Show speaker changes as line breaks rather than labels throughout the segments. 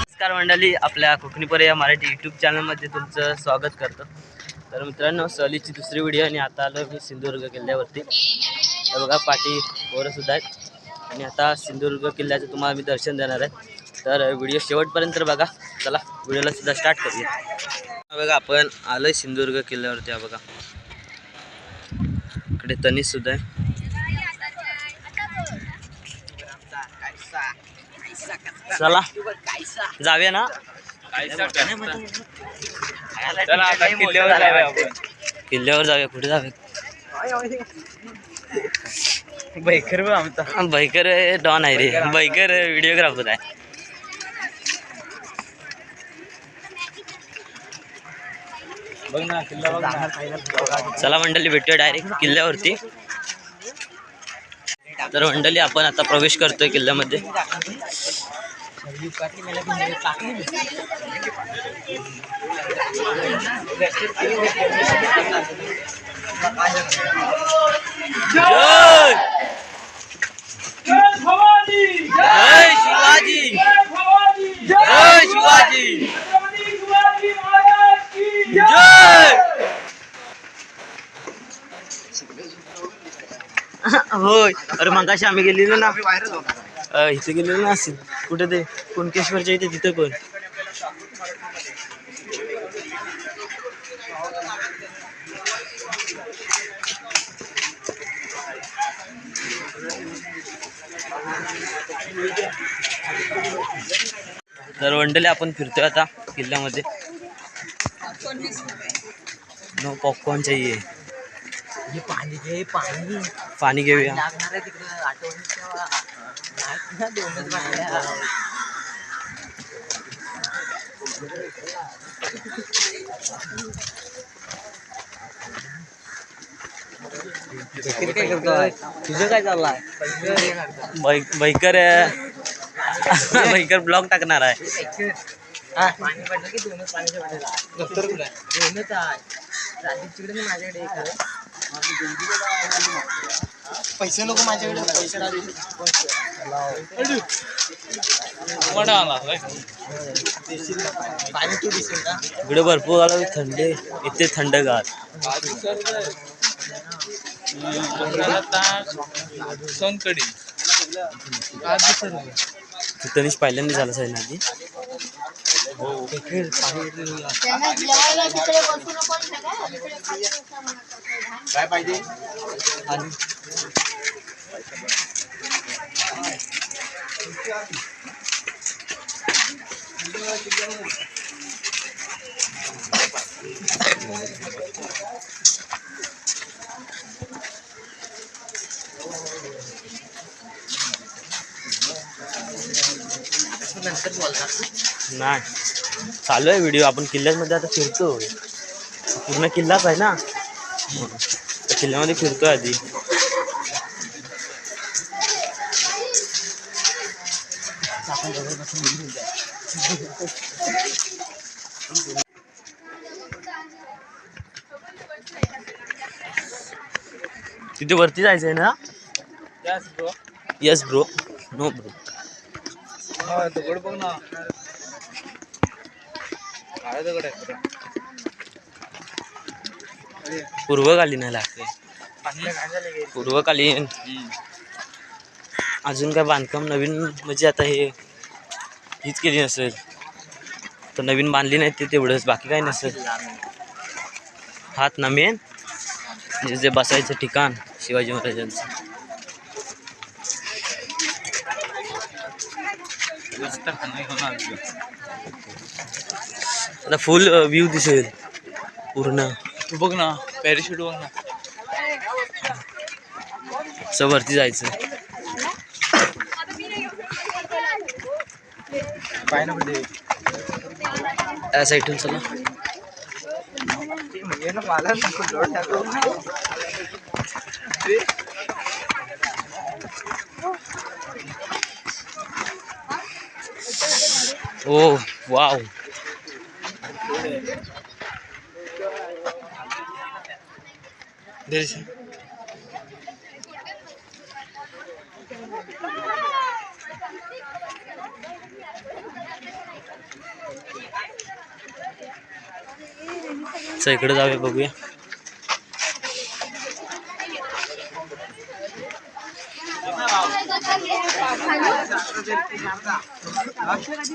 नमस्कार मंडळी आपल्या कोकणीपर या मराठी यूट्यूब चॅनलमध्ये तुमचं स्वागत करतो. तर मित्रांनो सहलीची दुसरी व्हिडिओ आणि आता आलो मी सिंधुदुर्ग किल्ल्यावरती. बघा पाठी पोरंसुद्धा आहेत. आणि आता सिंधुदुर्ग किल्ल्याचं तुम्हाला मी दर्शन देणार आहे. तर व्हिडिओ शेवटपर्यंत बघा. चला व्हिडिओला सुद्धा स्टार्ट करूया. बघा आपण आलोय सिंधुदुर्ग किल्ल्यावरती बघा. इकडे तनिष सुद्धा आहे. चला जाऊया ना.
किल्ल्यावर जाऊया आपण.
किल्ल्यावर जाऊया कुठे जाऊया?
बैकर आमचा.
बैकर डॉन आहे रे. बैकर व्हिडिओग्राफर आहे
बघ ना किल्ला बघ ना
चला मंडळी भेटूया डायरेक्ट किल्ल्यावरती. तर मंडळी आपण आता प्रवेश करतोय किल्ल्यामध्ये. जय! जय शिवाजी! जय शिवाजी! होय. अरे मगाशी आम्ही गेलेलो ना. अ, इथे गेलेलो ना असेल. कुठे ते? कुणकेश्वरच्या इथे तिथे पण. तर वंडले आपण फिरतोय आता किल्ल्यामध्ये. नो पॉपकॉर्न चाहिए
हे पाणी घे पाणी.
पाणी घेऊया.
काय करतोय? तुझं काय चाललंय?
ब्लॉग टाकणार आहे.
पाणी पडलं की दोनच पाण्याच्या माझ्याकडे. पैसे नको माझ्याकडे पैसे पाणी तू दिसेल का?
इकडे भरपूर आला थंड. इथे थंडगार
सोनकडी.
तनिष पहिल्यांदा झालं साहेब ना आधी
त्यांना जेवायला तिकडे बसू नको सगळं तिकडे खाली बसा म्हणत होते.
काय पाहिजे नंतर बोलणार
नाही. चालू आहे व्हिडिओ आपण किल्ल्यामध्ये आता फिरतो पूर्ण किल्लाच आहे ना? त्या किल्ल्यामध्ये फिरतोय आधी. तिथे वरती जायचं आहे ना?
त्याच bro
yes bro no bro
हा बघ ना.
पूर्वकालीन लागते. पूर्वकालीन. अजून काय बांधकाम नवीन म्हणजे आता हे हीच केली नसेल. तर नवीन बांधली नाही ते तेवढंच बाकी काही नसेल. हात ना मेन. म्हणजे जे बसायचं ठिकाण शिवाजी महाराजांचं. आता फुल व्ह्यू दिसेल. पूर्ण.
तू बघ ना पॅराशूट बघ ना.
असं वरती जायचं.
काय ना म्हणजे
त्या साईडून चला.
मला नको लोड टाकू
ओ वाव चल इकडे जाऊया बघूया.
काय वजन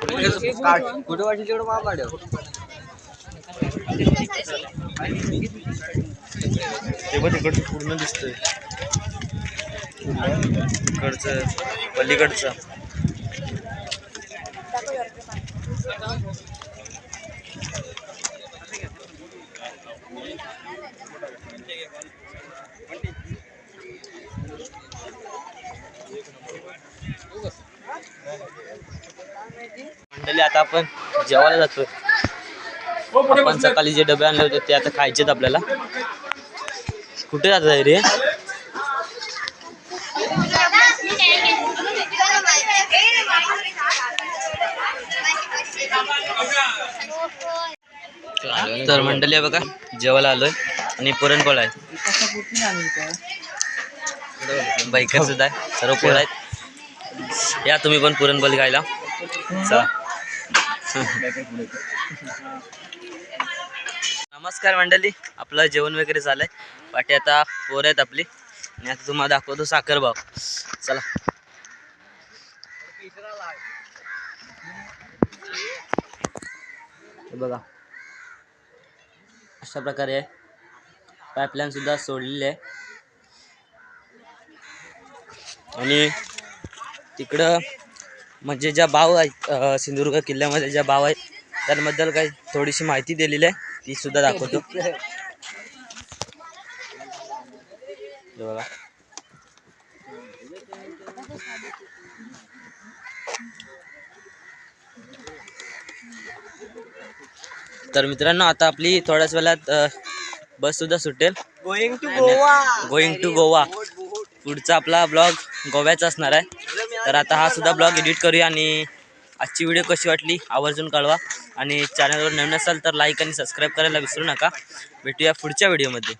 कुठे वाटेल तिकडे महाग
ते पण पूर्ण दिसतंय इकडचं पलीकडचं Thank you. मंडळी आता आपण जेवायला जातोय. आपण सकाळी जे डबे आणले होते ते आता खायचेत आपल्याला. कुठे जात आहे रे? तर मंडळी आहे बघा जेवायला आलोय आणि पुरणपोळ आहे. बायकर सुद्धा आहे सर्व पोळ आहेत. या तुम्ही पण पुरणपोळी खायला. चला. नमस्कार मंडळी आपलं जेवण वगैरे झालंय. पाठी आता पोर आहेत आपली. आणि आता तुम्हाला दाखवतो साखर भाव. चला. बघा. अशा प्रकारे पाईपलाईन सुद्धा सोडलेली आहे. आणि तिकडं म्हणजे ज्या बाव आहेत सिंधुदुर्ग किल्ल्यामध्ये ज्या बाव आहेत त्यांबद्दल काही थोडीशी माहिती दिलेली आहे. ती सुद्धा दाखवतो. बघा. तर मित्रांनो आता आपली थोड्याच वेळात बस सुद्धा सुटेल.
Going to
going to Goa पुढचा आपला ब्लॉग गोव्याचा असणार आहे. तर आता हा सुद्धा ब्लॉग एडिट करूया आणि आजची व्हिडिओ कशी वाटली आवर्जून कळवा. आणि चॅनलवर नवीन असाल तर लाईक आणि सबस्क्राईब करायला विसरू नका. भेटूया पुढच्या व्हिडिओमध्ये.